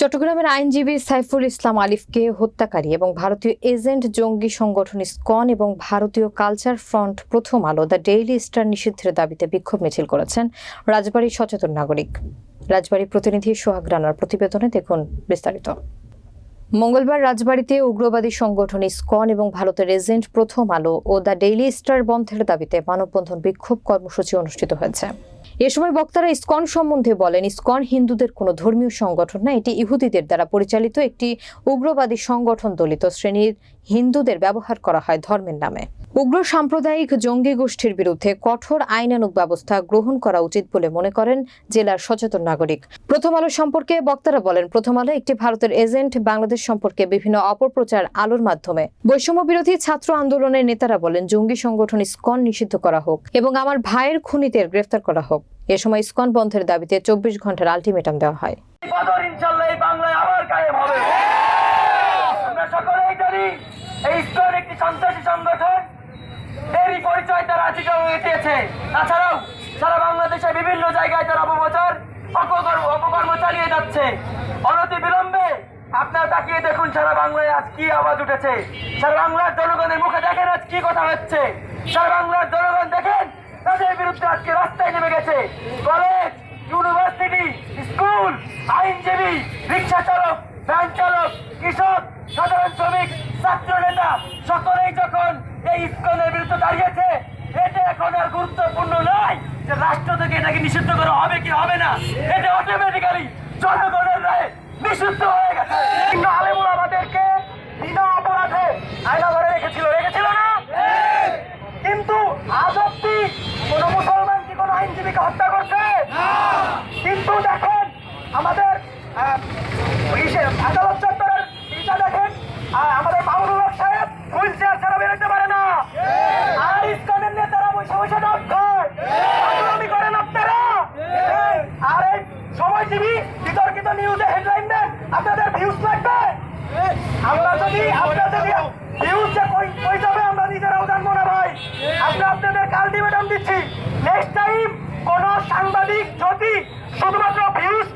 চট্টগ্রামের আইনজীবী সাইফুল ইসলাম আলিফকে হত্যাকারী এবং ভারতীয় এজেন্ট জঙ্গি সংগঠন ইসকন এবং ভারতীয় কালচার ফ্রন্ট প্রথম আলো দ্য ডেইলি স্টার নিষিদ্ধের দাবিতে বিক্ষোভ মিছিল করেছেন রাজবাড়ী সচেতন নাগরিক। রাজবাড়ী প্রতিনিধি সোহাগ রানার প্রতিবেদনে দেখুন বিস্তারিত। মঙ্গলবার রাজবাড়ীতে উগ্রবাদী সংগঠন ইসকন এবং ভারতের এজেন্ট প্রথম আলো ও দ্য ডেইলি স্টার বন্ধের দাবিতে মানববন্ধন বিক্ষোভ কর্মসূচি অনুষ্ঠিত হয়েছে। এ সময় বক্তারা ইসকন সম্বন্ধে বলেন, ইস্কন হিন্দুদের কোনো ধর্মীয় সংগঠন না, এটি ইহুদিদের দ্বারা পরিচালিত একটি উগ্রবাদী সংগঠন দলিত শ্রেণির হিন্দুদের ব্যবহার করা হয় ধর্মের নামে। উগ্র সাম্প্রদায়িক জঙ্গি গোষ্ঠীর বিরুদ্ধে কঠোর আইনানুগ ব্যবস্থা গ্রহণ করা উচিত বলে মনে করেন জেলার সচেতন নাগরিক। প্রথম আলো সম্পর্কে বক্তারা বলেন, প্রথম আলো একটি ভারতের এজেন্ট, বাংলাদেশ সম্পর্কে বিভিন্ন অপপ্রচার আলোর মাধ্যমে। বৈষম্য বিরোধী ছাত্র আন্দোলনের নেতারা বলেন, জঙ্গি সংগঠন ইসকন নিষিদ্ধ করা হোক এবং আমার ভাইয়ের খুনিদের গ্রেফতার করা হোক। এ সময় ইসকন বন্ধের দাবিতে চব্বিশ ঘণ্টার আলটিমেটাম দেওয়া হয় আমরা সকলেই জানি এই ইসকন একটি সন্ত্রাসী সংগঠন এরই পরিচয় তারা আজকে তাছাড়াও সারা বাংলাদেশে বিভিন্ন জায়গায় তারা অপপ্রচার, অপকর্ম অপকর্ম চালিয়ে যাচ্ছে। অনতি বিলম্বে আপনারা তাকিয়ে দেখুন সারা বাংলায় আজ কি আওয়াজ উঠেছে। সারা বাংলার জনগণের মুখে দেখেন আজ কি কথা হচ্ছে। সারা বাংলার জনগণ দেখেন তাদের বিরুদ্ধে আজকে রাস্তায় নেমে গেছে। কলেজ, ইউনিভার্সিটি, স্কুল, আইনজীবী, রিক্সা চালক, ভ্যান চালক, কৃষক, সাধারণ শ্রমিক ছাত্র নেতা সকলেই যখন এই ইস্কনের বিরুদ্ধে দাঁড়িয়েছে এখন আর গুরুত্বপূর্ণ নয় যে রাষ্ট্র থেকে এটাকে নিষিদ্ধ করা হবে কি হবে না। এটা অটোমেটিক্যালি জনগণের রায়ে নিষিদ্ধ হয়ে গেছে। বিভিন্ন আলেমুল আমাদেরকে বিনা অপরাধে আয়নাঘরে রেখেছিল। রেখেছিল না? কিন্তু আজ অব্দি কোন মুসলমান কি কোন আইনজীবীকে হত্যা করছে? কিন্তু দেখেন আমাদের আদালত চত্বরের দেখেন বসে বসে ডাক করেন আপনারা। আর এই সময়জীবী বিতর্কিত নিউজে হেডলাইন দেন আপনাদের ভিউজ লাগবে? আমরা যদি আমরা যদি ভিউজ যে কই কই যাবে আমরা নিজেরাও জানব না ভাই। আমরা আপনাদের আলটিমেটাম দিচ্ছি নেক্সট টাইম কোন সাংবাদিক যদি শুধুমাত্র ভিউজ